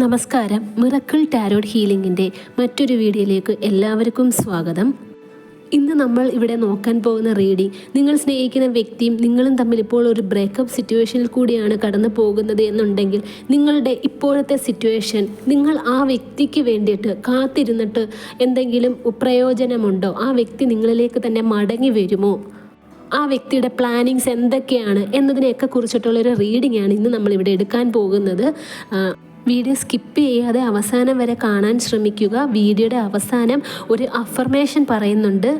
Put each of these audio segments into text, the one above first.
നമസ്കാരം. Miracle tarot ഹീലിംഗിന്റെ മറ്റൊരു വീഡിയോയിലേക്ക് എല്ലാവർക്കും സ്വാഗതം. ഇന്ന് നമ്മൾ ഇവിടെ നോക്കാൻ പോകുന്ന റീഡിംഗ് നിങ്ങൾ സ്നേഹിക്കുന്ന വ്യക്തിയും നിങ്ങളും തമ്മിൽ ഇപ്പോൾ ഒരു ബ്രേക്കപ്പ് സിറ്റുവേഷനിൽ കൂടിയാണ് കടന്നു പോകുന്നത് എന്നുണ്ടെങ്കിൽ നിങ്ങളുടെ ഇപ്പോഴത്തെ സിറ്റുവേഷൻ നിങ്ങൾ ആ വ്യക്തിക്ക് വേണ്ടിയിട്ട് കാത്തിരുന്നിട്ട് എന്തെങ്കിലും പ്രയോജനമുണ്ടോ? ആ വ്യക്തി നിങ്ങളിലേക്ക് തന്നെ മടങ്ങി വരുമോ? ആ വ്യക്തിയുടെ പ്ലാനിങ്സ് എന്തൊക്കെയാണ് എന്നതിനെയൊക്കെ കുറിച്ചിട്ടുള്ളൊരു റീഡിംഗ് ആണ് ഇന്ന് നമ്മളിവിടെ എടുക്കാൻ പോകുന്നത്. വീഡിയോ സ്കിപ്പ് ചെയ്യാതെ അവസാനം വരെ കാണാൻ ശ്രമിക്കുക. വീഡിയോയുടെ അവസാനം ഒരു അഫർമേഷൻ പറയുന്നുണ്ട്.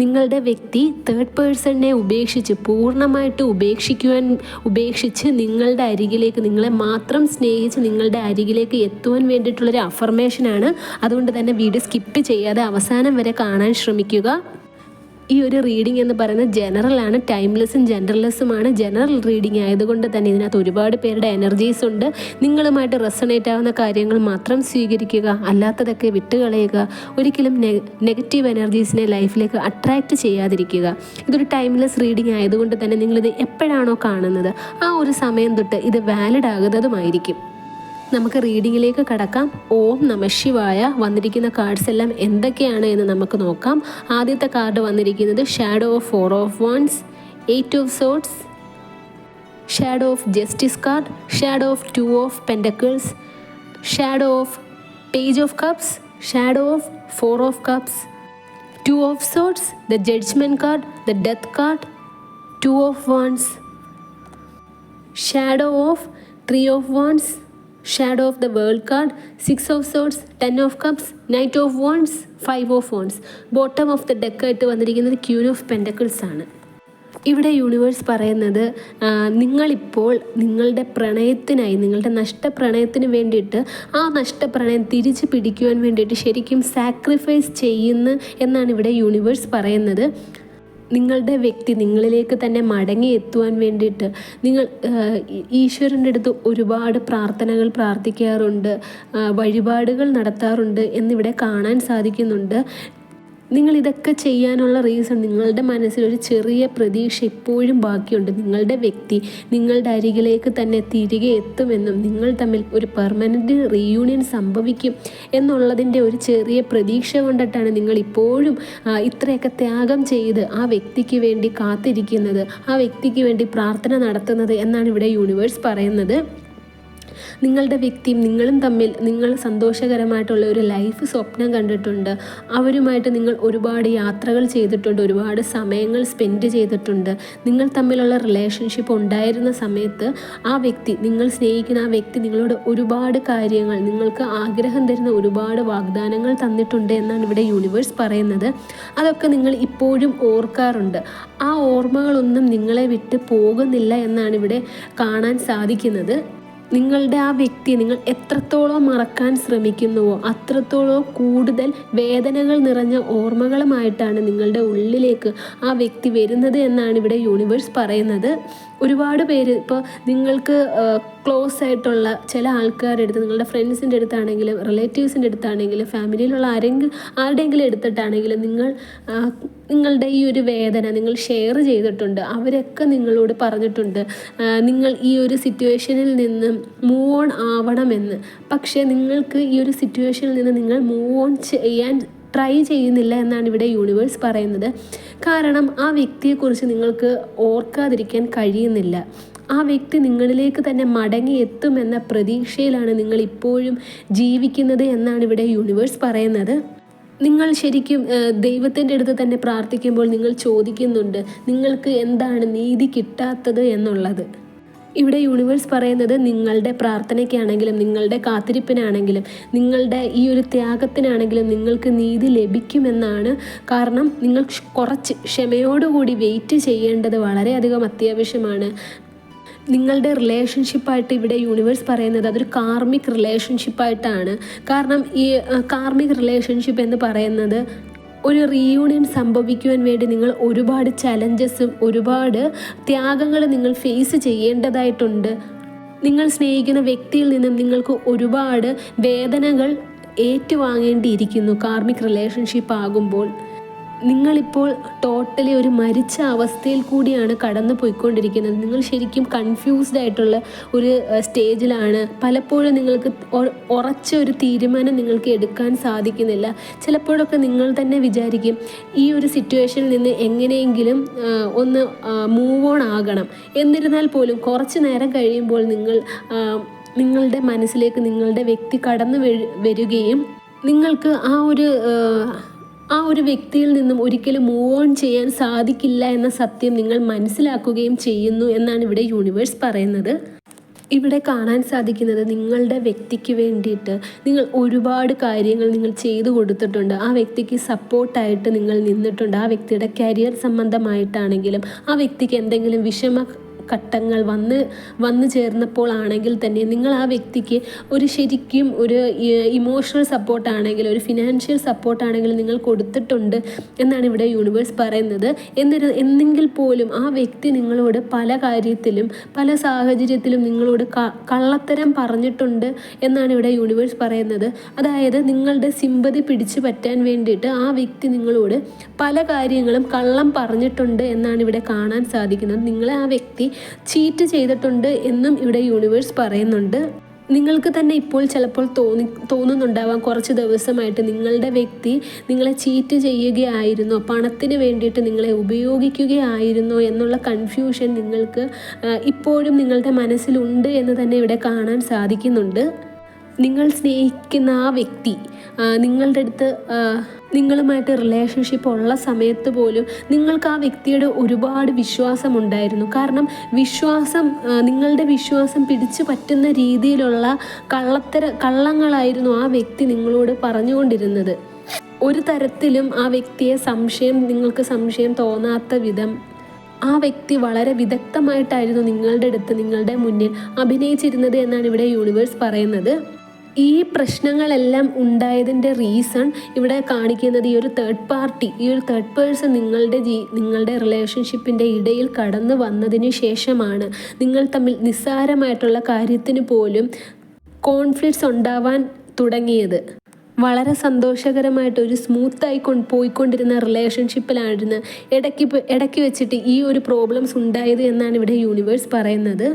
നിങ്ങളുടെ വ്യക്തി തേർഡ് പേഴ്സണിനെ ഉപേക്ഷിച്ച് പൂർണമായിട്ട് ഉപേക്ഷിക്കുവാൻ ഉപേക്ഷിച്ച് നിങ്ങളുടെ അരികിലേക്ക് നിങ്ങളെ മാത്രം സ്നേഹിച്ച് നിങ്ങളുടെ അരികിലേക്ക് എത്തുവാൻ വേണ്ടിയിട്ടുള്ളൊരു അഫർമേഷനാണ് അതുകൊണ്ട് തന്നെ വീഡിയോ സ്കിപ്പ് ചെയ്യാതെ അവസാനം വരെ കാണാൻ ശ്രമിക്കുക. ഈ ഒരു റീഡിംഗ് എന്ന് പറയുന്നത് ജനറൽ ആണ് ടൈംലെസ്സും ജെൻഡർലെസ്സുമാണ് ജനറൽ റീഡിംഗ് ആയതുകൊണ്ട് തന്നെ ഇതിനകത്ത് ഒരുപാട് പേരുടെ എനർജീസ് ഉണ്ട്. നിങ്ങളുമായിട്ട് റെസണേറ്റ് ആവുന്ന കാര്യങ്ങൾ മാത്രം സ്വീകരിക്കുക അല്ലാത്തതൊക്കെ വിട്ടുകളയുക ഒരിക്കലും നെഗറ്റീവ് എനർജീസിനെ ലൈഫിലേക്ക് അട്രാക്റ്റ് ചെയ്യാതിരിക്കുക. ഇതൊരു ടൈംലെസ് റീഡിംഗ് ആയതുകൊണ്ട് തന്നെ നിങ്ങളിത് എപ്പോഴാണോ കാണുന്നത് ആ ഒരു സമയം തൊട്ട് ഇത് വാലിഡ് ആകുന്നതുമായിരിക്കും. നമുക്ക് റീഡിങ്ങിലേക്ക് കടക്കാം. ഓം നമ ശിവായ. വന്നിരിക്കുന്ന കാർഡ്സ് എല്ലാം എന്തൊക്കെയാണ് എന്ന് നമുക്ക് നോക്കാം. ആദ്യത്തെ കാർഡ് വന്നിരിക്കുന്നത് shadow of four of wands eight of swords shadow of justice card shadow of two of pentacles shadow of page of cups shadow of four of cups two of swords the judgement card the death card two of wands shadow of three of wands shadow of the world card six of swords ten of cups knight of wands five of wands bottom of the ഡെക്കായിട്ട് വന്നിരിക്കുന്നത് queen of pentacles ആണ്. ഇവിടെ universe പറയുന്നത് നിങ്ങളിപ്പോൾ നിങ്ങളുടെ പ്രണയത്തിനായി നിങ്ങളുടെ നഷ്ടപ്രണയത്തിന് വേണ്ടിയിട്ട് ആ നഷ്ടപ്രണയം തിരിച്ചു പിടിക്കുവാൻ വേണ്ടിയിട്ട് ശരിക്കും സാക്രിഫൈസ് ചെയ്യുന്നു എന്നാണ് ഇവിടെ യൂണിവേഴ്സ് പറയുന്നത്. നിങ്ങളുടെ വ്യക്തി നിങ്ങളിലേക്ക് തന്നെ മടങ്ങി എത്തുവാൻ വേണ്ടിയിട്ട് നിങ്ങൾ ഈശ്വരന്റെ അടുത്ത് ഒരുപാട് പ്രാർത്ഥനകൾ പ്രാർത്ഥിക്കാറുണ്ട് വഴിപാടുകൾ നടത്താറുണ്ട് എന്നിവിടെ കാണാൻ സാധിക്കുന്നുണ്ട്. നിങ്ങൾ ഇതൊക്കെ ചെയ്യാനുള്ള റീസൺ നിങ്ങളുടെ മനസ്സിൽ ഒരു ചെറിയ പ്രതീക്ഷ ഇപ്പോഴും ബാക്കിയുണ്ട്. നിങ്ങളുടെ വ്യക്തി നിങ്ങളുടെ അരികിലേക്ക് തന്നെ തിരികെ എത്തുമെന്നും നിങ്ങൾ തമ്മിൽ ഒരു പെർമനന്റ് റീയൂണിയൻ സംഭവിക്കും എന്നുള്ളതിന്റെ ഒരു ചെറിയ പ്രതീക്ഷ കൊണ്ടിട്ടാണ് നിങ്ങൾ ഇപ്പോഴും ഇത്രയൊക്കെ ത്യാഗം ചെയ്ത് ആ വ്യക്തിക്ക് വേണ്ടി കാത്തിരിക്കുന്നത് ആ വ്യക്തിക്ക് വേണ്ടി പ്രാർത്ഥന നടത്തുന്നത് എന്നാണ് ഇവിടെ യൂണിവേഴ്സ് പറയുന്നത്. നിങ്ങളുടെ വ്യക്തിയും നിങ്ങളും തമ്മിൽ നിങ്ങൾ സന്തോഷകരമായിട്ടുള്ള ഒരു ലൈഫ് സ്വപ്നം കണ്ടിട്ടുണ്ട്. അവരുമായിട്ട് നിങ്ങൾ ഒരുപാട് യാത്രകൾ ചെയ്തിട്ടുണ്ട് ഒരുപാട് സമയങ്ങൾ സ്പെൻഡ് ചെയ്തിട്ടുണ്ട്. നിങ്ങൾ തമ്മിലുള്ള റിലേഷൻഷിപ്പ് ഉണ്ടായിരുന്ന സമയത്ത് ആ വ്യക്തി നിങ്ങൾ സ്നേഹിക്കുന്ന ആ വ്യക്തി നിങ്ങളോട് ഒരുപാട് കാര്യങ്ങൾ നിങ്ങൾക്ക് ആഗ്രഹം തരുന്ന ഒരുപാട് വാഗ്ദാനങ്ങൾ തന്നിട്ടുണ്ട് എന്നാണ് ഇവിടെ യൂണിവേഴ്സ് പറയുന്നത്. അതൊക്കെ നിങ്ങൾ ഇപ്പോഴും ഓർക്കാറുണ്ട്. ആ ഓർമ്മകളൊന്നും നിങ്ങളെ വിട്ട് പോകുന്നില്ല എന്നാണ് ഇവിടെ കാണാൻ സാധിക്കുന്നത്. നിങ്ങളുടെ ആ വ്യക്തിയെ നിങ്ങൾ എത്രത്തോളം മറക്കാൻ ശ്രമിക്കുന്നുവോ അത്രത്തോളം കൂടുതൽ വേദനകൾ നിറഞ്ഞ ഓർമ്മകളുമായിട്ടാണ് നിങ്ങളുടെ ഉള്ളിലേക്ക് ആ വ്യക്തി വരുന്നത് എന്നാണ് ഇവിടെ യൂണിവേഴ്സ് പറയുന്നത്. ഒരുപാട് പേര് ഇപ്പോൾ നിങ്ങൾക്ക് ക്ലോസ് ആയിട്ടുള്ള ചില ആൾക്കാരുടെ അടുത്ത് നിങ്ങളുടെ ഫ്രണ്ട്സിന്റെ അടുത്താണെങ്കിലും റിലേറ്റീവ്സിന്റെ അടുത്താണെങ്കിലും ഫാമിലിയിലുള്ള ആരെങ്കിലും ആരുടെയെങ്കിലും എടുത്തിട്ടാണെങ്കിലും നിങ്ങൾ നിങ്ങളുടെ ഈ ഒരു വേദന നിങ്ങൾ ഷെയർ ചെയ്തിട്ടുണ്ട്. അവരൊക്കെ നിങ്ങളോട് പറഞ്ഞിട്ടുണ്ട് നിങ്ങൾ ഈ ഒരു സിറ്റുവേഷനിൽ നിന്ന് മൂവ് ഓൺ ആവണമെന്ന്. പക്ഷേ നിങ്ങൾക്ക് ഈ ഒരു സിറ്റുവേഷനിൽ നിന്ന് നിങ്ങൾ മൂവ് ഓൺ ചെയ്യാൻ ട്രൈ ചെയ്യുന്നില്ല എന്നാണ് ഇവിടെ യൂണിവേഴ്സ് പറയുന്നത്. കാരണം ആ വ്യക്തിയെക്കുറിച്ച് നിങ്ങൾക്ക് ഓർക്കാതിരിക്കാൻ കഴിയുന്നില്ല. ആ വ്യക്തി നിങ്ങളിലേക്ക് തന്നെ മടങ്ങി എത്തുമെന്ന പ്രതീക്ഷയിലാണ് നിങ്ങൾ ഇപ്പോഴും ജീവിക്കുന്നത് എന്നാണ് ഇവിടെ യൂണിവേഴ്സ് പറയുന്നത്. നിങ്ങൾ ശരിക്കും ദൈവത്തിന്റെ അടുത്ത് തന്നെ പ്രാർത്ഥിക്കുമ്പോൾ നിങ്ങൾ ചോദിക്കുന്നുണ്ട് നിങ്ങൾക്ക് എന്താണ് നീതി കിട്ടാത്തത് എന്നുള്ളത്? ഇവിടെ യൂണിവേഴ്സ് പറയുന്നത് നിങ്ങളുടെ പ്രാർത്ഥനയ്ക്കാണെങ്കിലും നിങ്ങളുടെ കാത്തിരിപ്പിനാണെങ്കിലും നിങ്ങളുടെ ഈ ഒരു ത്യാഗത്തിനാണെങ്കിലും നിങ്ങൾക്ക് നീതി ലഭിക്കുമെന്നാണ് കാരണം നിങ്ങൾ കുറച്ച് ക്ഷമയോടുകൂടി വെയിറ്റ് ചെയ്യേണ്ടത് വളരെയധികം അത്യാവശ്യമാണ്. നിങ്ങളുടെ റിലേഷൻഷിപ്പായിട്ട് ഇവിടെ യൂണിവേഴ്സ് പറയുന്നത് അതൊരു കാർമിക് റിലേഷൻഷിപ്പായിട്ടാണ് കാരണം ഈ കാർമിക് റിലേഷൻഷിപ്പ് എന്ന് പറയുന്നത് ഒരു റീയൂണിയൻ സംഭവിക്കുവാൻ വേണ്ടി നിങ്ങൾ ഒരുപാട് ചലഞ്ചസും ഒരുപാട് ത്യാഗങ്ങൾ നിങ്ങൾ ഫേസ് ചെയ്യേണ്ടതായിട്ടുണ്ട്. നിങ്ങൾ സ്നേഹിക്കുന്ന വ്യക്തിയിൽ നിന്നും നിങ്ങൾക്ക് ഒരുപാട് വേദനകൾ ഏറ്റുവാങ്ങേണ്ടിയിരിക്കുന്നു കാർമിക് റിലേഷൻഷിപ്പ് ആകുമ്പോൾ. നിങ്ങളിപ്പോൾ ടോട്ടലി ഒരു മരിച്ച അവസ്ഥയിൽ കൂടിയാണ് കടന്നു പോയിക്കൊണ്ടിരിക്കുന്നത്. നിങ്ങൾ ശരിക്കും കൺഫ്യൂസ്ഡ് ആയിട്ടുള്ള ഒരു സ്റ്റേജിലാണ് പലപ്പോഴും നിങ്ങൾക്ക് ഉറച്ച ഒരു തീരുമാനം നിങ്ങൾക്ക് എടുക്കാൻ സാധിക്കുന്നില്ല. ചിലപ്പോഴൊക്കെ നിങ്ങൾ തന്നെ വിചാരിക്കും ഈ ഒരു സിറ്റുവേഷനിൽ നിന്ന് എങ്ങനെയെങ്കിലും ഒന്ന് മൂവ് ഓൺ ആകണം. എന്നിരുന്നാൽ പോലും കുറച്ച് നേരം കഴിയുമ്പോൾ നിങ്ങൾ നിങ്ങളുടെ മനസ്സിലേക്ക് നിങ്ങളുടെ വ്യക്തി കടന്നു വരികയും നിങ്ങൾക്ക് ആ ഒരു ആ ഒരു വ്യക്തിയിൽ നിന്നും ഒരിക്കലും മൂവ് ഓൺ ചെയ്യാൻ സാധിക്കില്ല എന്ന സത്യം നിങ്ങൾ മനസ്സിലാക്കുകയും ചെയ്യുന്നു എന്നാണ് ഇവിടെ യൂണിവേഴ്സ് പറയുന്നത്. ഇവിടെ കാണാൻ സാധിക്കുന്നത് നിങ്ങളുടെ വ്യക്തിക്ക് വേണ്ടിയിട്ട് നിങ്ങൾ ഒരുപാട് കാര്യങ്ങൾ നിങ്ങൾ ചെയ്തു കൊടുത്തിട്ടുണ്ട്. ആ വ്യക്തിക്ക് സപ്പോർട്ടായിട്ട് നിങ്ങൾ നിന്നിട്ടുണ്ട്. ആ വ്യക്തിയുടെ കരിയർ സംബന്ധമായിട്ടാണെങ്കിലും ആ വ്യക്തിക്ക് എന്തെങ്കിലും വിഷമ ഘട്ടങ്ങൾ വന്ന് വന്നു ചേർന്നപ്പോൾ ആണെങ്കിൽ തന്നെ നിങ്ങൾ ആ വ്യക്തിക്ക് ഒരു ശരിക്കും ഒരു ഇമോഷണൽ സപ്പോർട്ടാണെങ്കിൽ ഒരു ഫിനാൻഷ്യൽ സപ്പോർട്ടാണെങ്കിൽ നിങ്ങൾ കൊടുത്തിട്ടുണ്ട് എന്നാണ് ഇവിടെ യൂണിവേഴ്സ് പറയുന്നത്. എന്നിരു എന്നെങ്കിൽ പോലും ആ വ്യക്തി നിങ്ങളോട് പല കാര്യത്തിലും പല സാഹചര്യത്തിലും നിങ്ങളോട് കള്ളത്തരം പറഞ്ഞിട്ടുണ്ട് എന്നാണ് ഇവിടെ യൂണിവേഴ്സ് പറയുന്നത്. അതായത് നിങ്ങളുടെ സിമ്പതി പിടിച്ചു പറ്റാൻ വേണ്ടിയിട്ട് ആ വ്യക്തി നിങ്ങളോട് പല കാര്യങ്ങളും കള്ളം പറഞ്ഞിട്ടുണ്ട് എന്നാണ് ഇവിടെ കാണാൻ സാധിക്കുന്നത്. നിങ്ങളെ ആ വ്യക്തി ചീറ്റ് ചെയ്തിട്ടുണ്ട് എന്നും ഇവിടെ യൂണിവേഴ്സ് പറയുന്നുണ്ട്. നിങ്ങൾക്ക് തന്നെ ഇപ്പോൾ ചിലപ്പോൾ തോന്നി തോന്നുന്നുണ്ടാവാം. കുറച്ച് ദിവസമായിട്ട് നിങ്ങളുടെ വ്യക്തി നിങ്ങളെ ചീറ്റ് ചെയ്യുകയായിരുന്നോ. പണത്തിന് വേണ്ടിയിട്ട് നിങ്ങളെ ഉപയോഗിക്കുകയായിരുന്നോ എന്നുള്ള കൺഫ്യൂഷൻ നിങ്ങൾക്ക് ഇപ്പോഴും നിങ്ങളുടെ മനസ്സിലുണ്ട് എന്ന് തന്നെ ഇവിടെ കാണാൻ സാധിക്കുന്നുണ്ട്. നിങ്ങൾ സ്നേഹിക്കുന്ന ആ വ്യക്തി നിങ്ങളുടെ അടുത്ത് നിങ്ങളുമായിട്ട് റിലേഷൻഷിപ്പ് ഉള്ള സമയത്ത് പോലും നിങ്ങൾക്ക് ആ വ്യക്തിയുടെ ഒരുപാട് വിശ്വാസം ഉണ്ടായിരുന്നു. കാരണം വിശ്വാസം നിങ്ങളുടെ വിശ്വാസം പിടിച്ചു പറ്റുന്ന രീതിയിലുള്ള കള്ളത്തര കള്ളങ്ങളായിരുന്നു ആ വ്യക്തി നിങ്ങളോട് പറഞ്ഞുകൊണ്ടിരുന്നത്. ഒരു തരത്തിലും ആ വ്യക്തിയെ സംശയം നിങ്ങൾക്ക് സംശയം തോന്നാത്ത വിധം ആ വ്യക്തി വളരെ വിദഗ്ധമായിട്ടായിരുന്നു നിങ്ങളുടെ അടുത്ത് നിങ്ങളുടെ മുന്നിൽ അഭിനയിച്ചിരുന്നത് എന്നാണ് ഇവിടെ യൂണിവേഴ്സ് പറയുന്നത്. ഈ പ്രശ്നങ്ങളെല്ലാം ഉണ്ടായതിന്റെ റീസൺ ഇവിടെ കാണിക്കുന്നത് ഈ ഒരു തേർഡ് പാർട്ടി ഈ ഒരു തേർഡ് പേഴ്സൺ നിങ്ങളുടെ ജീ നിങ്ങളുടെ റിലേഷൻഷിപ്പിന്റെ ഇടയിൽ കടന്നു വന്നതിന് ശേഷമാണ് നിങ്ങൾ തമ്മിൽ നിസ്സാരമായിട്ടുള്ള കാര്യത്തിന് പോലും കോൺഫ്ലിക്ട്സ് ഉണ്ടാവാൻ തുടങ്ങിയത്. വളരെ സന്തോഷകരമായിട്ട് ഒരു സ്മൂത്തായി കൊണ്ട് പോയിക്കൊണ്ടിരുന്ന റിലേഷൻഷിപ്പിലായിരുന്നു ഇടയ്ക്ക് ഇടയ്ക്ക് വെച്ചിട്ട് ഈ ഒരു പ്രോബ്ലംസ് ഉണ്ടായത് എന്നാണ് ഇവിടെ യൂണിവേഴ്സ് പറയുന്നത്.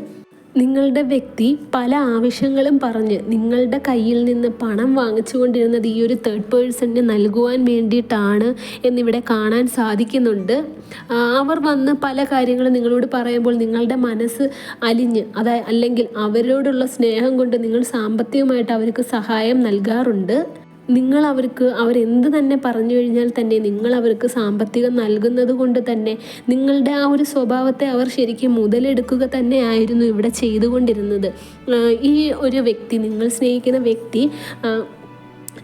നിങ്ങളുടെ വ്യക്തി പല ആവശ്യങ്ങളും പറഞ്ഞ് നിങ്ങളുടെ കയ്യിൽ നിന്ന് പണം വാങ്ങിച്ചുകൊണ്ടിരുന്നത് ഈ ഒരു തേർഡ് പേഴ്സണിന് നൽകുവാൻ വേണ്ടിയിട്ടാണ് എന്നിവിടെ കാണാൻ സാധിക്കുന്നുണ്ട്. അവർ വന്ന് പല കാര്യങ്ങളും നിങ്ങളോട് പറയുമ്പോൾ നിങ്ങളുടെ മനസ്സ് അലിഞ്ഞ് അതായത് അല്ലെങ്കിൽ അവരോടുള്ള സ്നേഹം കൊണ്ട് നിങ്ങൾ സാമ്പത്തികമായിട്ട് അവർക്ക് സഹായം നൽകാറുണ്ട്. നിങ്ങൾ അവർക്ക് അവരെന്ത് തന്നെ പറഞ്ഞു കഴിഞ്ഞാൽ തന്നെ നിങ്ങൾ അവർക്ക് സാമ്പത്തികം നൽകുന്നത് കൊണ്ട് തന്നെ നിങ്ങളുടെ ആ ഒരു സ്വഭാവത്തെ അവർ ശരിക്കും മുതലെടുക്കുക തന്നെയായിരുന്നു ഇവിടെ ചെയ്തുകൊണ്ടിരുന്നത്. ഈ ഒരു വ്യക്തി നിങ്ങൾ സ്നേഹിക്കുന്ന വ്യക്തി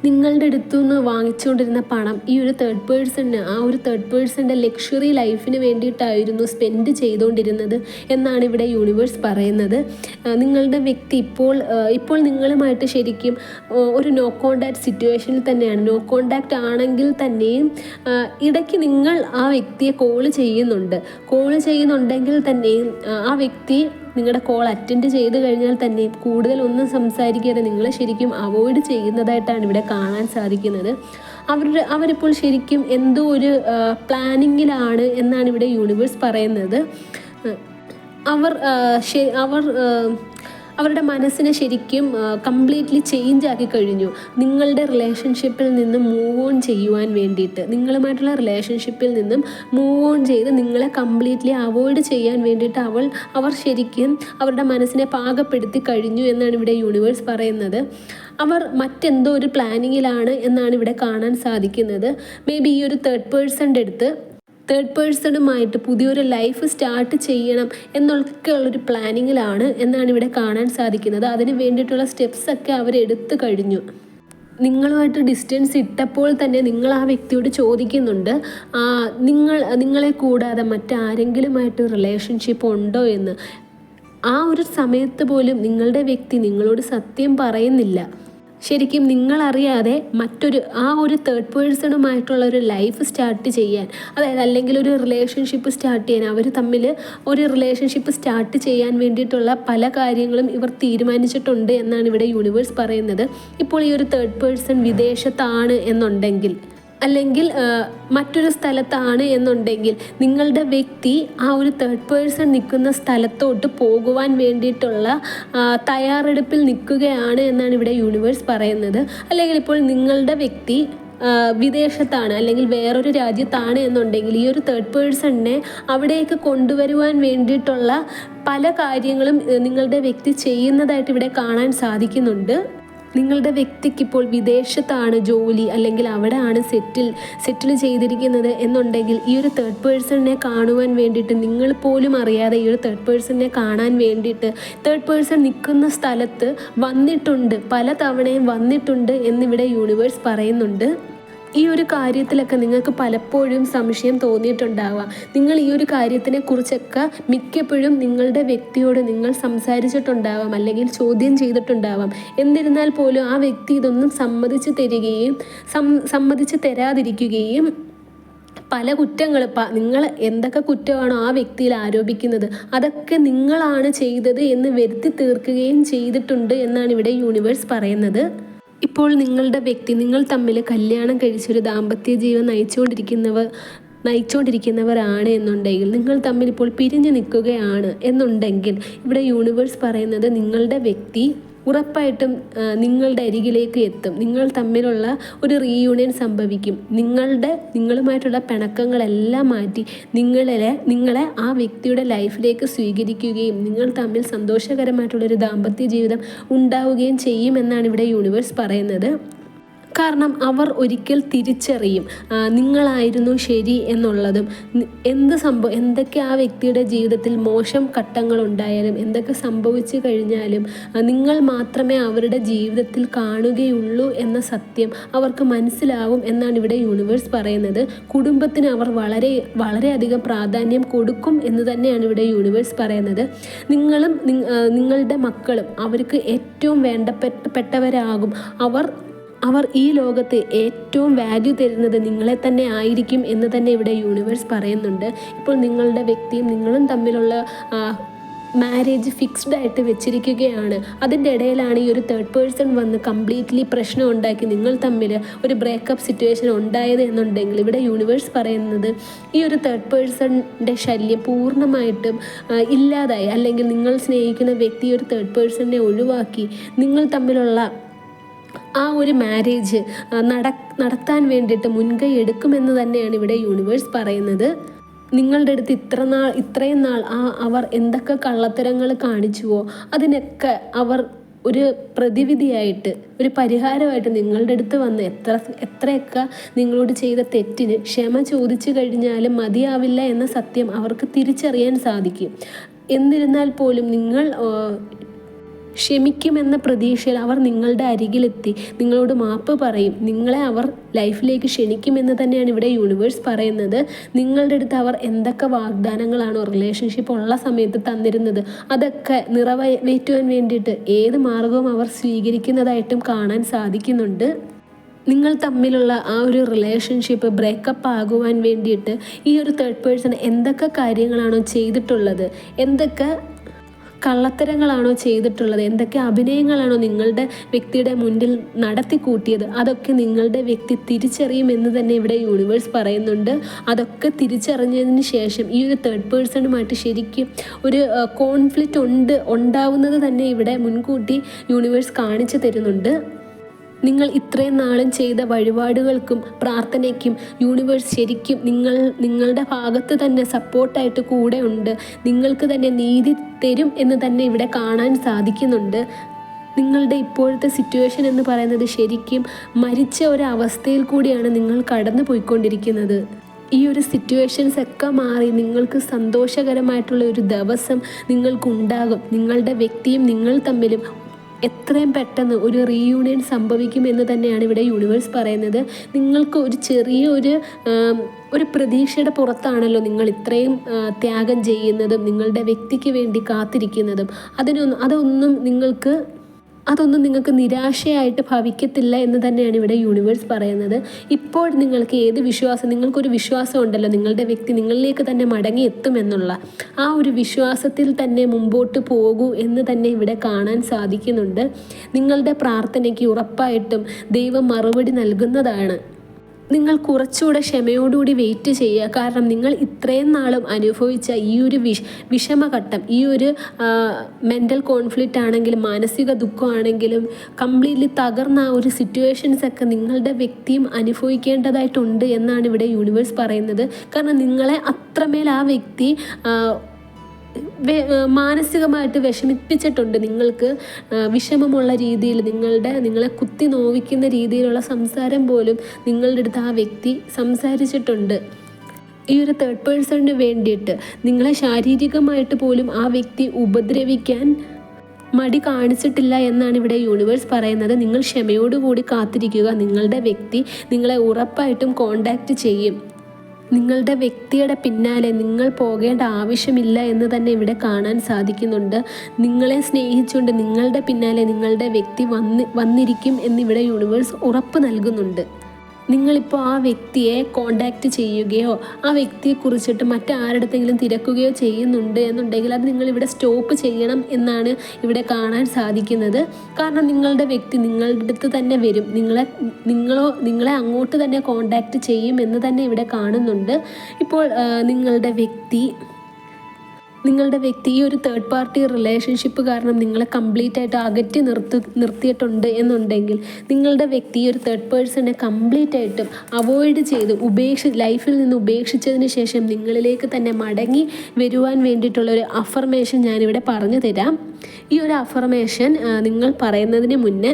നിങ്ങളുടെ അടുത്തു നിന്ന് വാങ്ങിച്ചുകൊണ്ടിരുന്ന പണം ഈ ഒരു തേർഡ് പേഴ്സണിന് ആ ഒരു തേർഡ് പേഴ്സണിന്റെ ലക്ഷറി ലൈഫിന് വേണ്ടിയിട്ടായിരുന്നു സ്പെൻഡ് ചെയ്തുകൊണ്ടിരുന്നത് എന്നാണ് ഇവിടെ യൂണിവേഴ്സ് പറയുന്നത്. നിങ്ങളുടെ വ്യക്തി ഇപ്പോൾ ഇപ്പോൾ നിങ്ങളുമായിട്ട് ശരിക്കും ഒരു നോ കോണ്ടാക്ട് സിറ്റുവേഷനിൽ തന്നെയാണ്. നോ കോണ്ടാക്റ്റ് ആണെങ്കിൽ തന്നെയും ഇടയ്ക്ക് നിങ്ങൾ ആ വ്യക്തിയെ കോൾ ചെയ്യുന്നുണ്ട്. കോൾ ചെയ്യുന്നുണ്ടെങ്കിൽ തന്നെയും ആ വ്യക്തി നിങ്ങളുടെ കോൾ അറ്റൻഡ് ചെയ്ത് കഴിഞ്ഞാൽ തന്നെ കൂടുതൽ ഒന്നും സംസാരിക്കാതെ നിങ്ങളെ ശരിക്കും അവോയ്ഡ് ചെയ്യുന്നതായിട്ടാണ് ഇവിടെ കാണാൻ സാധിക്കുന്നത്. അവരുടെ അവരിപ്പോൾ ശരിക്കും എന്തോ ഒരു പ്ലാനിങ്ങിലാണ് എന്നാണ് ഇവിടെ യൂണിവേഴ്സ് പറയുന്നത്. അവർ അവർ അവരുടെ മനസ്സിനെ ശരിക്കും കംപ്ലീറ്റ്ലി ചേഞ്ച് ആക്കി കഴിഞ്ഞു. നിങ്ങളുടെ റിലേഷൻഷിപ്പിൽ നിന്നും മൂവ് ഓൺ ചെയ്യുവാൻ വേണ്ടിയിട്ട്. നിങ്ങളുമായിട്ടുള്ള റിലേഷൻഷിപ്പിൽ നിന്നും മൂവ് ഓൺ ചെയ്ത് നിങ്ങളെ കംപ്ലീറ്റ്ലി അവോയ്ഡ് ചെയ്യാൻ വേണ്ടിയിട്ട് അവൾ അവർ ശരിക്കും അവരുടെ മനസ്സിനെ പാകപ്പെടുത്തി കഴിഞ്ഞു എന്നാണ് ഇവിടെ യൂണിവേഴ്സ് പറയുന്നത്. അവർ മറ്റെന്തോ ഒരു പ്ലാനിങ്ങിലാണ് എന്നാണ് ഇവിടെ കാണാൻ സാധിക്കുന്നത്. മേ ബി ഈ ഒരു തേർഡ് പേഴ്സന്റെ അടുത്ത് തേർഡ് പേഴ്സണുമായിട്ട് പുതിയൊരു ലൈഫ് സ്റ്റാർട്ട് ചെയ്യണം എന്നൊക്കെ ഉള്ളൊരു പ്ലാനിങ്ങിലാണ് എന്നാണ് ഇവിടെ കാണാൻ സാധിക്കുന്നത്. അതിന് വേണ്ടിയിട്ടുള്ള സ്റ്റെപ്സൊക്കെ അവർ എടുത്തു കഴിഞ്ഞു. നിങ്ങളുമായിട്ട് ഡിസ്റ്റൻസ് ഇട്ടപ്പോൾ തന്നെ നിങ്ങൾ ആ വ്യക്തിയോട് ചോദിക്കുന്നുണ്ട് നിങ്ങൾ നിങ്ങളെ കൂടാതെ മറ്റാരെങ്കിലുമായിട്ട് റിലേഷൻഷിപ്പ് ഉണ്ടോ എന്ന്? ആ ഒരു സമയത്ത് പോലും നിങ്ങളുടെ വ്യക്തി നിങ്ങളോട് സത്യം പറയുന്നില്ല. ശരിക്കും നിങ്ങളറിയാതെ മറ്റൊരു ആ ഒരു തേർഡ് പേഴ്സണുമായിട്ടുള്ള ഒരു ലൈഫ് സ്റ്റാർട്ട് ചെയ്യാൻ അതായത് അല്ലെങ്കിൽ ഒരു റിലേഷൻഷിപ്പ് സ്റ്റാർട്ട് ചെയ്യാൻ അവർ തമ്മിൽ ഒരു റിലേഷൻഷിപ്പ് സ്റ്റാർട്ട് ചെയ്യാൻ വേണ്ടിയിട്ടുള്ള പല കാര്യങ്ങളും ഇവർ തീരുമാനിച്ചിട്ടുണ്ട് എന്നാണ് ഇവിടെ യൂണിവേഴ്സ് പറയുന്നത്. ഇപ്പോൾ ഈ ഒരു തേർഡ് പേഴ്സൺ വിദേശത്താണ് എന്നുണ്ടെങ്കിൽ അല്ലെങ്കിൽ മറ്റൊരു സ്ഥലത്താണ് എന്നുണ്ടെങ്കിൽ നിങ്ങളുടെ വ്യക്തി ആ ഒരു തേർഡ് പേഴ്സൺ നിൽക്കുന്ന സ്ഥലത്തോട്ട് പോകുവാൻ വേണ്ടിയിട്ടുള്ള തയ്യാറെടുപ്പിൽ നിൽക്കുകയാണ് എന്നാണ് ഇവിടെ യൂണിവേഴ്സ് പറയുന്നത്. അല്ലെങ്കിൽ ഇപ്പോൾ നിങ്ങളുടെ വ്യക്തി വിദേശത്താണ് അല്ലെങ്കിൽ വേറൊരു രാജ്യത്താണ് എന്നുണ്ടെങ്കിൽ ഈ ഒരു തേർഡ് പേഴ്സണിനെ അവിടേക്ക് കൊണ്ടുവരുവാൻ വേണ്ടിയിട്ടുള്ള പല കാര്യങ്ങളും നിങ്ങളുടെ വ്യക്തി ചെയ്യുന്നതായിട്ട് ഇവിടെ കാണാൻ സാധിക്കുന്നുണ്ട്. നിങ്ങളുടെ വ്യക്തിക്ക് ഇപ്പോൾ വിദേശത്താണ് ജോലി അല്ലെങ്കിൽ അവിടെയാണ് സെറ്റിൽ സെറ്റിൽ ചെയ്തിരിക്കുന്നത് എന്നുണ്ടെങ്കിൽ ഈ ഒരു തേർഡ് പേഴ്സണിനെ കാണുവാൻ വേണ്ടിയിട്ട് നിങ്ങൾ പോലും അറിയാതെ ഈ ഒരു തേർഡ് പേഴ്സണിനെ കാണാൻ വേണ്ടിയിട്ട് തേർഡ് പേഴ്സൺ നിൽക്കുന്ന സ്ഥലത്ത് വന്നിട്ടുണ്ട് പല തവണയും വന്നിട്ടുണ്ട് എന്നിവിടെ യൂണിവേഴ്സ് പറയുന്നുണ്ട്. ഈ ഒരു കാര്യത്തിലൊക്കെ നിങ്ങൾക്ക് പലപ്പോഴും സംശയം തോന്നിയിട്ടുണ്ടാവാം. നിങ്ങൾ ഈ ഒരു കാര്യത്തിനെ കുറിച്ചൊക്കെ മിക്കപ്പോഴും നിങ്ങളുടെ വ്യക്തിയോട് നിങ്ങൾ സംസാരിച്ചിട്ടുണ്ടാവാം അല്ലെങ്കിൽ ചോദ്യം ചെയ്തിട്ടുണ്ടാവാം. എന്നിരുന്നാൽ പോലും ആ വ്യക്തി ഇതൊന്നും സമ്മതിച്ചു തരികയും സമ്മതിച്ചു തരാതിരിക്കുകയും പല കുറ്റങ്ങൾ നിങ്ങൾ എന്തൊക്കെ കുറ്റമാണോ ആ വ്യക്തിയിൽ ആരോപിക്കുന്നത് അതൊക്കെ നിങ്ങളാണ് ചെയ്തത് എന്ന് വരുത്തി തീർക്കുകയും ചെയ്തിട്ടുണ്ട് എന്നാണ് ഇവിടെ യൂണിവേഴ്സ് പറയുന്നത്. ഇപ്പോൾ നിങ്ങളുടെ വ്യക്തി നിങ്ങൾ തമ്മിൽ കല്യാണം കഴിച്ചൊരു ദാമ്പത്യ ജീവൻ നയിച്ചുകൊണ്ടിരിക്കുന്നവർ നയിച്ചുകൊണ്ടിരിക്കുന്നവരാണ് എന്നുണ്ടെങ്കിൽ നിങ്ങൾ തമ്മിൽ ഇപ്പോൾ പിരിഞ്ഞു നിൽക്കുകയാണ് എന്നുണ്ടെങ്കിൽ ഇവിടെ യൂണിവേഴ്സ് പറയുന്നത് നിങ്ങളുടെ വ്യക്തി ഉറപ്പായിട്ടും നിങ്ങളുടെ അരികിലേക്ക് എത്തും. നിങ്ങൾ തമ്മിലുള്ള ഒരു റീയൂണിയൻ സംഭവിക്കും. നിങ്ങളുടെ നിങ്ങളുമായിട്ടുള്ള പിണക്കങ്ങളെല്ലാം മാറ്റി നിങ്ങളെ നിങ്ങളെ ആ വ്യക്തിയുടെ ലൈഫിലേക്ക് സ്വീകരിക്കുകയും നിങ്ങൾ തമ്മിൽ സന്തോഷകരമായിട്ടുള്ളൊരു ദാമ്പത്യ ജീവിതം ഉണ്ടാവുകയും ചെയ്യുമെന്നാണ് ഇവിടെ യൂണിവേഴ്സ് പറയുന്നത്. കാരണം അവർ ഒരിക്കൽ തിരിച്ചറിയും നിങ്ങളായിരുന്നു ശരി എന്നുള്ളതും എന്ത് സംഭവം എന്തൊക്കെ ആ വ്യക്തിയുടെ ജീവിതത്തിൽ മോശം ഘട്ടങ്ങൾ ഉണ്ടായാലും എന്തൊക്കെ സംഭവിച്ചു കഴിഞ്ഞാലും നിങ്ങൾ മാത്രമേ അവരുടെ ജീവിതത്തിൽ കാണുകയുള്ളൂ എന്ന സത്യം അവർക്ക് മനസ്സിലാവും എന്നാണ് ഇവിടെ യൂണിവേഴ്സ് പറയുന്നത്. കുടുംബത്തിന് അവർ വളരെ വളരെയധികം പ്രാധാന്യം കൊടുക്കും എന്ന് തന്നെയാണ് ഇവിടെ യൂണിവേഴ്സ് പറയുന്നത്. നിങ്ങളും നിങ്ങളുടെ മക്കളും അവർക്ക് ഏറ്റവും വേണ്ടപ്പെട്ടവരാകും. അവർ അവർ ഈ ലോകത്ത് ഏറ്റവും വാല്യൂ തരുന്നത് നിങ്ങളെ തന്നെ ആയിരിക്കും എന്ന് തന്നെ ഇവിടെ യൂണിവേഴ്സ് പറയുന്നുണ്ട്. ഇപ്പോൾ നിങ്ങളുടെ വ്യക്തിയും നിങ്ങളും തമ്മിലുള്ള മാരേജ് ഫിക്സ്ഡ് ആയിട്ട് വെച്ചിരിക്കുകയാണ്. അതിന്റെ ഇടയിലാണ് ഈ ഒരു തേർഡ് പേഴ്സൺ വന്ന് കംപ്ലീറ്റ്ലി പ്രശ്നം ഉണ്ടാക്കി നിങ്ങൾ തമ്മിൽ ഒരു ബ്രേക്കപ്പ് സിറ്റുവേഷൻ ഉണ്ടായത് എന്നുണ്ടെങ്കിൽ ഇവിടെ യൂണിവേഴ്സ് പറയുന്നത് ഈ ഒരു തേർഡ് പേഴ്സണിന്റെ ശല്യം പൂർണമായിട്ടും ഇല്ലാതായി. അല്ലെങ്കിൽ നിങ്ങൾ സ്നേഹിക്കുന്ന വ്യക്തി ഒരു തേർഡ് പേഴ്സണിനെ ഒഴിവാക്കി. നിങ്ങൾ തമ്മിലുള്ള ആ ഒരു മാരേജ് നട നടത്താൻ വേണ്ടിയിട്ട് മുൻകൈ എടുക്കുമെന്ന് തന്നെയാണ് ഇവിടെ യൂണിവേഴ്സ് പറയുന്നത്. നിങ്ങളുടെ അടുത്ത് ഇത്ര നാൾ ഇത്രയും നാൾ ആ അവർ എന്തൊക്കെ കള്ളത്തരങ്ങൾ കാണിച്ചുവോ അതിനൊക്കെ അവർ ഒരു പ്രതിവിധിയായിട്ട് ഒരു പരിഹാരമായിട്ട് നിങ്ങളുടെ അടുത്ത് വന്ന് എത്ര എത്രയൊക്കെ നിങ്ങളോട് ചെയ്ത തെറ്റിന് ക്ഷമ ചോദിച്ചു കഴിഞ്ഞാലും മതിയാവില്ല എന്ന സത്യം അവർക്ക് തിരിച്ചറിയാൻ സാധിക്കും. എന്നിരുന്നാൽ പോലും നിങ്ങൾ ക്ഷമിക്കുമെന്ന പ്രതീക്ഷയിൽ അവർ നിങ്ങളുടെ അരികിലെത്തി. നിങ്ങളോട് മാപ്പ് പറയും. നിങ്ങളെ അവർ ലൈഫിലേക്ക് ക്ഷണിക്കുമെന്ന് തന്നെയാണ് ഇവിടെ യൂണിവേഴ്സ് പറയുന്നത്. നിങ്ങളുടെ അടുത്ത് അവർ എന്തൊക്കെ വാഗ്ദാനങ്ങളാണ് റിലേഷൻഷിപ്പ് ഉള്ള സമയത്ത് തന്നിരുന്നത് അതൊക്കെ നിറവേറ്റുവാൻ വേണ്ടിയിട്ട് ഏത് മാർഗവും അവർ സ്വീകരിക്കുന്നതായിട്ടും കാണാൻ സാധിക്കുന്നുണ്ട്. നിങ്ങൾ തമ്മിലുള്ള ആ ഒരു റിലേഷൻഷിപ്പ് ബ്രേക്കപ്പ് ആകുവാൻ വേണ്ടിയിട്ട് ഈ ഒരു തേർഡ് പേഴ്സൺ എന്തൊക്കെ കാര്യങ്ങളാണോ ചെയ്തിട്ടുള്ളത് എന്തൊക്കെ കള്ളത്തരങ്ങളാണോ ചെയ്തിട്ടുള്ളത്? എന്തൊക്കെ അഭിനയങ്ങളാണോ നിങ്ങളുടെ വ്യക്തിയുടെ മുന്നിൽ നടത്തി കൂട്ടിയത് അതൊക്കെ നിങ്ങളുടെ വ്യക്തി തിരിച്ചറിയുമെന്ന് തന്നെ ഇവിടെ യൂണിവേഴ്സ് പറയുന്നുണ്ട്. അതൊക്കെ തിരിച്ചറിഞ്ഞതിന് ശേഷം ഈ ഒരു തേർഡ് പേഴ്സണുമായിട്ട് ശരിക്കും ഒരു കോൺഫ്ലിക്റ്റ് ഉണ്ട് ഉണ്ടാവുന്നത് തന്നെ ഇവിടെ മുൻകൂട്ടി യൂണിവേഴ്സ് കാണിച്ചു തരുന്നുണ്ട്. നിങ്ങൾ ഇത്രയും നാളും ചെയ്ത വഴിപാടുകൾക്കും പ്രാർത്ഥനയ്ക്കും യൂണിവേഴ്സ് ശരിക്കും നിങ്ങൾ നിങ്ങളുടെ ഭാഗത്ത് തന്നെ സപ്പോർട്ടായിട്ട് കൂടെ ഉണ്ട്. നിങ്ങൾക്ക് തന്നെ നീതി തരും എന്ന് തന്നെ ഇവിടെ കാണാൻ സാധിക്കുന്നുണ്ട്. നിങ്ങളുടെ ഇപ്പോഴത്തെ സിറ്റുവേഷൻ എന്ന് പറയുന്നത് ശരിക്കും മരിച്ച ഒരു അവസ്ഥയിൽ കൂടിയാണ് നിങ്ങൾ കടന്നു പോയിക്കൊണ്ടിരിക്കുന്നത് ഈ ഒരു സിറ്റുവേഷൻസ് ഒക്കെ മാറി നിങ്ങൾക്ക് സന്തോഷകരമായിട്ടുള്ള ഒരു ദിവസം നിങ്ങൾക്കുണ്ടാകും. നിങ്ങളുടെ വ്യക്തിയും നിങ്ങൾ തമ്മിലും എത്രയും പെട്ടെന്ന് ഒരു റീയൂണിയൻ സംഭവിക്കുമെന്ന് തന്നെയാണ് ഇവിടെ യൂണിവേഴ്സ് പറയുന്നത്. നിങ്ങൾക്ക് ഒരു ചെറിയ ഒരു ഒരു പ്രതീക്ഷയുടെ പുറത്താണല്ലോ നിങ്ങൾ ഇത്രയും ത്യാഗം ചെയ്യുന്നതും നിങ്ങളുടെ വ്യക്തിക്ക് വേണ്ടി കാത്തിരിക്കുന്നതും. അതിനൊന്നും അതൊന്നും നിങ്ങൾക്ക് അതൊന്നും നിങ്ങൾക്ക് നിരാശയായിട്ട് ഭവിക്കത്തില്ല എന്ന് തന്നെയാണ് ഇവിടെ യൂണിവേഴ്സ് പറയുന്നത്. ഇപ്പോൾ നിങ്ങൾക്ക് ഏത് വിശ്വാസം നിങ്ങൾക്കൊരു വിശ്വാസം ഉണ്ടല്ലോ നിങ്ങളുടെ വ്യക്തി നിങ്ങളിലേക്ക് തന്നെ മടങ്ങി എത്തുമെന്നുള്ള ആ ഒരു വിശ്വാസത്തിൽ തന്നെ മുമ്പോട്ട് പോകൂ എന്ന് തന്നെ ഇവിടെ കാണാൻ സാധിക്കുന്നുണ്ട്. നിങ്ങളുടെ പ്രാർത്ഥനയ്ക്ക് ഉറപ്പായിട്ടും ദൈവം മറുപടി നൽകുന്നതാണ്. നിങ്ങൾ കുറച്ചുകൂടെ ക്ഷമയോടുകൂടി വെയിറ്റ് ചെയ്യുക. കാരണം നിങ്ങൾ ഇത്രയും നാളും അനുഭവിച്ച ഈ ഒരു വിഷ വിഷമഘട്ടം ഈ ഒരു മെന്റൽ കോൺഫ്ലിക്റ്റ് ആണെങ്കിലും മാനസിക ദുഃഖമാണെങ്കിലും കംപ്ലീറ്റ്ലി തകർന്ന ആ ഒരു സിറ്റുവേഷൻസ് ഒക്കെ നിങ്ങളുടെ വ്യക്തിയും അനുഭവിക്കേണ്ടതായിട്ടുണ്ട് എന്നാണ് ഇവിടെ യൂണിവേഴ്സ് പറയുന്നത്. കാരണം നിങ്ങളെ അത്രമേൽ ആ വ്യക്തി മാനസികമായിട്ട് വിഷമിപ്പിച്ചിട്ടുണ്ട് നിങ്ങൾക്ക്. വിഷമമുള്ള രീതിയിൽ നിങ്ങളുടെ നിങ്ങളെ കുത്തി നോവിക്കുന്ന രീതിയിലുള്ള സംസാരം പോലും നിങ്ങളുടെ അടുത്ത് ആ വ്യക്തി സംസാരിച്ചിട്ടുണ്ട്. ഈ ഒരു തേർഡ് പേഴ്സണിന് വേണ്ടിയിട്ട് നിങ്ങളെ ശാരീരികമായിട്ട് പോലും ആ വ്യക്തി ഉപദ്രവിക്കാൻ മടി കാണിച്ചിട്ടില്ല എന്നാണ് ഇവിടെ യൂണിവേഴ്സ് പറയുന്നത്. നിങ്ങൾ ക്ഷമയോടുകൂടി കാത്തിരിക്കുക. നിങ്ങളുടെ വ്യക്തി നിങ്ങളെ ഉറപ്പായിട്ടും കോണ്ടാക്റ്റ് ചെയ്യും. നിങ്ങളുടെ വ്യക്തിയുടെ പിന്നാലെ നിങ്ങൾ പോകേണ്ട ആവശ്യമില്ല എന്ന് തന്നെ ഇവിടെ കാണാൻ സാധിക്കുന്നുണ്ട്. നിങ്ങളെ സ്നേഹിച്ചുകൊണ്ട് നിങ്ങളുടെ പിന്നാലെ നിങ്ങളുടെ വ്യക്തി വന്ന് വന്നിരിക്കും എന്നിവിടെ യൂണിവേഴ്സ് ഉറപ്പ് നൽകുന്നുണ്ട്. നിങ്ങളിപ്പോൾ ആ വ്യക്തിയെ കോണ്ടാക്റ്റ് ചെയ്യുകയോ ആ വ്യക്തിയെ കുറിച്ചിട്ട് മറ്റാരുടെങ്കിലും തിരക്കുകയോ ചെയ്യുന്നുണ്ട് എന്നുണ്ടെങ്കിൽ അത് നിങ്ങളിവിടെ സ്റ്റോപ്പ് ചെയ്യണം എന്നാണ് ഇവിടെ കാണാൻ സാധിക്കുന്നത്. കാരണം നിങ്ങളുടെ വ്യക്തി നിങ്ങളുടെ അടുത്ത് തന്നെ വരും. നിങ്ങളെ നിങ്ങളോ നിങ്ങളെ അങ്ങോട്ട് തന്നെ കോണ്ടാക്റ്റ് ചെയ്യും എന്ന് തന്നെ ഇവിടെ കാണുന്നുണ്ട്. ഇപ്പോൾ നിങ്ങളുടെ വ്യക്തി നിങ്ങളുടെ വ്യക്തി ഈ ഒരു തേർഡ് പാർട്ടി റിലേഷൻഷിപ്പ് കാരണം നിങ്ങളെ കംപ്ലീറ്റ് ആയിട്ട് അകറ്റി നിർത്തി നിർത്തിയിട്ടുണ്ട് എന്നുണ്ടെങ്കിൽ നിങ്ങളുടെ വ്യക്തി ഒരു തേർഡ് പേഴ്സണെ കംപ്ലീറ്റ് ആയിട്ടും അവോയ്ഡ് ചെയ്ത് ഉപേക്ഷി ലൈഫിൽ നിന്ന് ഉപേക്ഷിച്ചതിന് ശേഷം നിങ്ങളിലേക്ക് തന്നെ മടങ്ങി വരുവാൻ വേണ്ടിയിട്ടുള്ള ഒരു അഫർമേഷൻ ഞാനിവിടെ പറഞ്ഞു തരാം. ഈ ഒരു അഫർമേഷൻ നിങ്ങൾ പറയുന്നതിന് മുന്നേ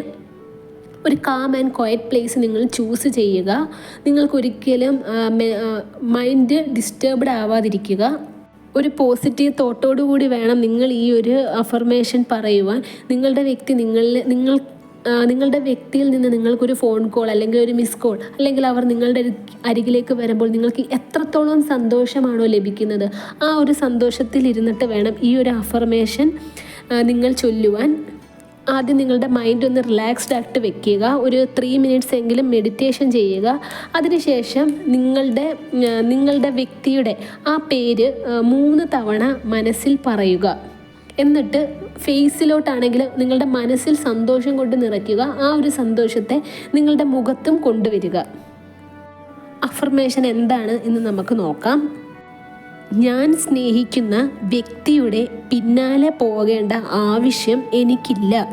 ഒരു കാം ആൻഡ് ക്വയറ്റ് പ്ലേസ് നിങ്ങൾ ചൂസ് ചെയ്യുക. നിങ്ങൾക്കൊരിക്കലും മൈൻഡ് ഡിസ്റ്റർബ്ഡ് ആവാതിരിക്കുക. ഒരു പോസിറ്റീവ് തോട്ടോടു കൂടി വേണം നിങ്ങൾ ഈ ഒരു അഫർമേഷൻ പറയുവാൻ. നിങ്ങളുടെ വ്യക്തി നിങ്ങളിൽ നിങ്ങൾ നിങ്ങളുടെ വ്യക്തിയിൽ നിന്ന് നിങ്ങൾക്കൊരു ഫോൺ കോൾ അല്ലെങ്കിൽ ഒരു മിസ് കോൾ അല്ലെങ്കിൽ അവർ നിങ്ങളുടെ അരികിലേക്ക് വരുമ്പോൾ നിങ്ങൾക്ക് എത്രത്തോളം സന്തോഷമാണോ ലഭിക്കുന്നത്. ആ ഒരു സന്തോഷത്തിൽ ഇരുന്നിട്ട് വേണം ഈ ഒരു അഫർമേഷൻ നിങ്ങൾ ചൊല്ലുവാൻ. ആദ്യം നിങ്ങളുടെ മൈൻഡ് ഒന്ന് റിലാക്സ്ഡ് ആയിട്ട് വെക്കുക. ഒരു ത്രീ മിനിറ്റ്സ് എങ്കിലും മെഡിറ്റേഷൻ ചെയ്യുക. അതിനുശേഷം നിങ്ങളുടെ നിങ്ങളുടെ വ്യക്തിയുടെ ആ പേര് മൂന്ന് തവണ മനസ്സിൽ പറയുക. എന്നിട്ട് ഫേസിലോട്ടാണെങ്കിൽ നിങ്ങളുടെ മനസ്സിൽ സന്തോഷം കൊണ്ട് നിറയ്ക്കുക. ആ ഒരു സന്തോഷത്തെ നിങ്ങളുടെ മുഖത്തും കൊണ്ടുവരിക. അഫർമേഷൻ എന്താണ് എന്ന് നമുക്ക് നോക്കാം. ഞാൻ സ്നേഹിക്കുന്ന വ്യക്തിയുടെ പിന്നാലെ പോകേണ്ട ആവശ്യം എനിക്കില്ല.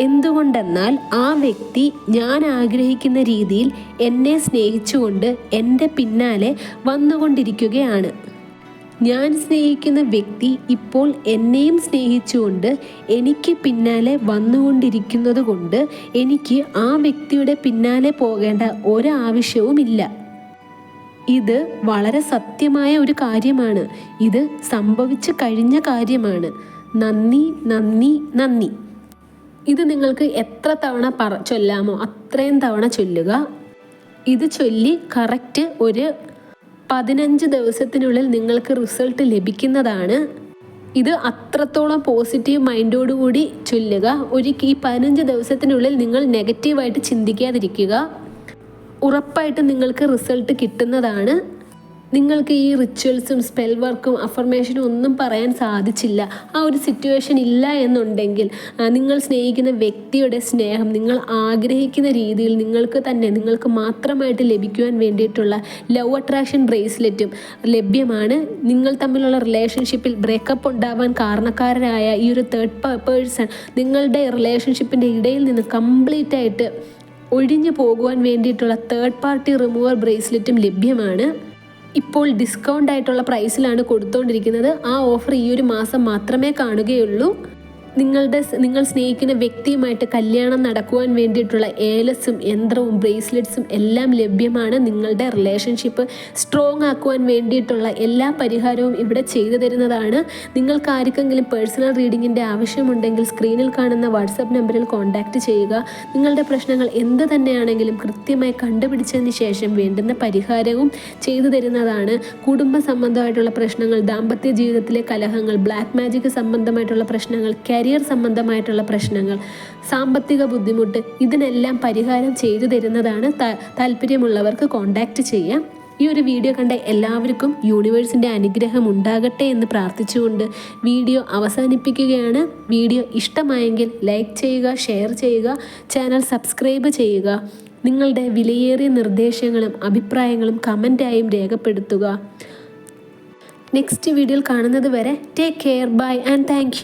എന്തുകൊണ്ടെന്നാൽ ആ വ്യക്തി ഞാൻ ആഗ്രഹിക്കുന്ന രീതിയിൽ എന്നെ സ്നേഹിച്ചുകൊണ്ട് എന്റെ പിന്നാലെ വന്നുകൊണ്ടിരിക്കുകയാണ്. ഞാൻ സ്നേഹിക്കുന്ന വ്യക്തി ഇപ്പോൾ എന്നെയും സ്നേഹിച്ചുകൊണ്ട് എനിക്ക് പിന്നാലെ വന്നുകൊണ്ടിരിക്കുന്നത് കൊണ്ട് എനിക്ക് ആ വ്യക്തിയുടെ പിന്നാലെ പോകേണ്ട ഒരാവശ്യവുമില്ല. ഇത് വളരെ സത്യമായ ഒരു കാര്യമാണ്. ഇത് സംഭവിച്ചു കഴിഞ്ഞ കാര്യമാണ്. നന്ദി നന്ദി നന്ദി. ഇത് നിങ്ങൾക്ക് എത്ര തവണ പറ ചൊല്ലാമോ? അത്രയും തവണ ചൊല്ലുക. ഇത് ചൊല്ലി കറക്റ്റ് ഒരു പതിനഞ്ച് ദിവസത്തിനുള്ളിൽ നിങ്ങൾക്ക് റിസൾട്ട് ലഭിക്കുന്നതാണ്. ഇത് അത്രത്തോളം പോസിറ്റീവ് മൈൻഡോടുകൂടി ചൊല്ലുക. ഒരു ഈ പതിനഞ്ച് ദിവസത്തിനുള്ളിൽ നിങ്ങൾ നെഗറ്റീവായിട്ട് ചിന്തിക്കാതിരിക്കുക. ഉറപ്പായിട്ടും നിങ്ങൾക്ക് റിസൾട്ട് കിട്ടുന്നതാണ്. നിങ്ങൾക്ക് ഈ റിച്വൽസും സ്പെൽ വർക്കും അഫർമേഷനും ഒന്നും പറയാൻ സാധിച്ചില്ല. ആ ഒരു സിറ്റുവേഷൻ ഇല്ല എന്നുണ്ടെങ്കിൽ നിങ്ങൾ സ്നേഹിക്കുന്ന വ്യക്തിയുടെ സ്നേഹം നിങ്ങൾ ആഗ്രഹിക്കുന്ന രീതിയിൽ നിങ്ങൾക്ക് തന്നെ നിങ്ങൾക്ക് മാത്രമായിട്ട് ലഭിക്കുവാൻ വേണ്ടിയിട്ടുള്ള ലവ് അട്രാക്ഷൻ ബ്രേസ്ലെറ്റും ലഭ്യമാണ്. നിങ്ങൾ തമ്മിലുള്ള റിലേഷൻഷിപ്പിൽ ബ്രേക്കപ്പ് ഉണ്ടാവാൻ കാരണക്കാരനായ ഈ ഒരു തേർഡ് പേഴ്സൺ നിങ്ങളുടെ റിലേഷൻഷിപ്പിന്റെ ഇടയിൽ നിന്ന് കംപ്ലീറ്റ് ആയിട്ട് ഒഴിഞ്ഞു പോകുവാൻ വേണ്ടിയിട്ടുള്ള തേർഡ് പാർട്ടി റിമൂവർ ബ്രേസ്ലെറ്റും ലഭ്യമാണ്. ഇപ്പോൾ ഡിസ്കൗണ്ട് ആയിട്ടുള്ള പ്രൈസിലാണ് കൊടുത്തുകൊണ്ടിരിക്കുന്നത് ആ ഓഫർ ഈ ഒരു മാസം മാത്രമേ കാണുകയുള്ളൂ. നിങ്ങളുടെ നിങ്ങൾ സ്നേഹിക്കുന്ന വ്യക്തിയുമായിട്ട് കല്യാണം നടക്കുവാൻ വേണ്ടിയിട്ടുള്ള ഏലസും യന്ത്രവും ബ്രേസ്ലെറ്റ്സും എല്ലാം ലഭ്യമാണ് നിങ്ങളുടെ റിലേഷൻഷിപ്പ് സ്ട്രോങ് ആക്കുവാൻ വേണ്ടിയിട്ടുള്ള എല്ലാ പരിഹാരവും ഇവിടെ ചെയ്തു തരുന്നതാണ്. നിങ്ങൾക്ക് ആർക്കെങ്കിലും പേഴ്സണൽ റീഡിങ്ങിന്റെ ആവശ്യമുണ്ടെങ്കിൽ സ്ക്രീനിൽ കാണുന്ന വാട്സപ്പ് നമ്പറിൽ കോൺടാക്റ്റ് ചെയ്യുക. നിങ്ങളുടെ പ്രശ്നങ്ങൾ എന്ത് തന്നെയാണെങ്കിലും കൃത്യമായി കണ്ടുപിടിച്ചതിന് ശേഷം വേണ്ടുന്ന പരിഹാരവും ചെയ്തു തരുന്നതാണ്. കുടുംബ സംബന്ധമായിട്ടുള്ള പ്രശ്നങ്ങൾ ദാമ്പത്യ ജീവിതത്തിലെ കലഹങ്ങൾ ബ്ലാക്ക് മാജിക് സംബന്ധമായിട്ടുള്ള പ്രശ്നങ്ങൾ കരിയർ സംബന്ധമായിട്ടുള്ള പ്രശ്നങ്ങൾ സാമ്പത്തിക ബുദ്ധിമുട്ട് ഇതിനെല്ലാം പരിഹാരം ചെയ്തു തരുന്നതാണ് താല്പര്യമുള്ളവർക്ക് കോൺടാക്റ്റ് ചെയ്യാം ഈ ഒരു വീഡിയോ കണ്ട എല്ലാവർക്കും യൂണിവേഴ്സിന്റെ അനുഗ്രഹം ഉണ്ടാകട്ടെ എന്ന് പ്രാർത്ഥിച്ചുകൊണ്ട് വീഡിയോ അവസാനിപ്പിക്കുകയാണ്. വീഡിയോ ഇഷ്ടമായെങ്കിൽ ലൈക്ക് ചെയ്യുക ഷെയർ ചെയ്യുക ചാനൽ സബ്സ്ക്രൈബ് ചെയ്യുക. നിങ്ങളുടെ വിലയേറിയ നിർദ്ദേശങ്ങളും അഭിപ്രായങ്ങളും കമന്റായും രേഖപ്പെടുത്തുക. നെക്സ്റ്റ് വീഡിയോയിൽ കാണുന്നത് വരെ take care bye and thank